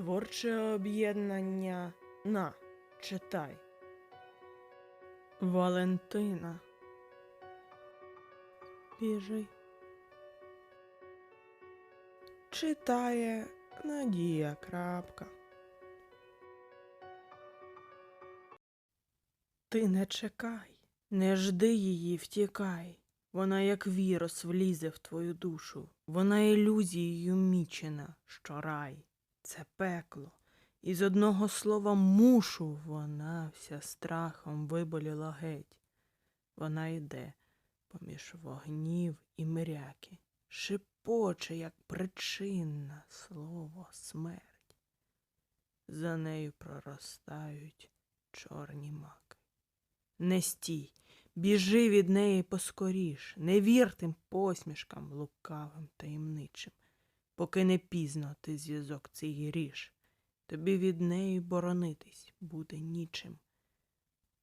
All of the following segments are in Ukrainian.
Творче об'єднання на читай. Валентина. Біжи. Читає Надія Крапка. Ти не чекай, не жди її, втікай. Вона, як вірус, влізе в твою душу. Вона ілюзією мічена, що рай це пекло. І з одного слова мушу вона вся страхом виболіла геть. Вона йде поміж вогнів і миряки, шипоче, як причинна слово смерть. За нею проростають чорні маки. Не стій, біжи від неї поскоріш, не вір тим посмішкам лукавим таємничим, поки не пізно ти зв'язок цей ріж, тобі від неї боронитись буде нічим.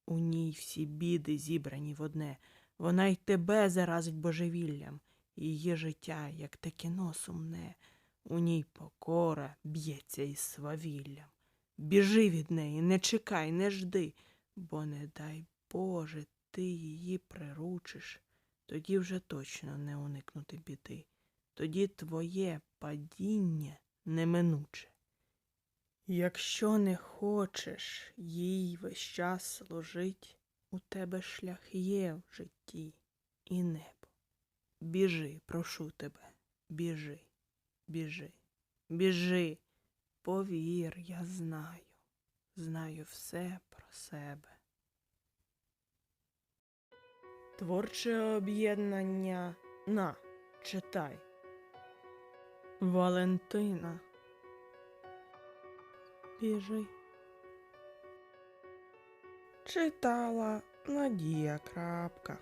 У ній всі біди зібрані в одне, вона й тебе заразить божевіллям, її життя, як те кіно сумне, у ній покора б'ється із свавіллям. Біжи від неї, не чекай, не жди, бо не дай Боже, ти її приручиш, тоді вже точно не уникнути біди. Тоді твоє падіння неминуче. Якщо не хочеш їй весь час служить, у тебе шлях є в житті і небо. Біжи, прошу тебе, біжи, біжи, біжи. Повір, я знаю, знаю все про себе. Творче об'єднання на читай. Валентина. Біжи. Читала Надія Крапка.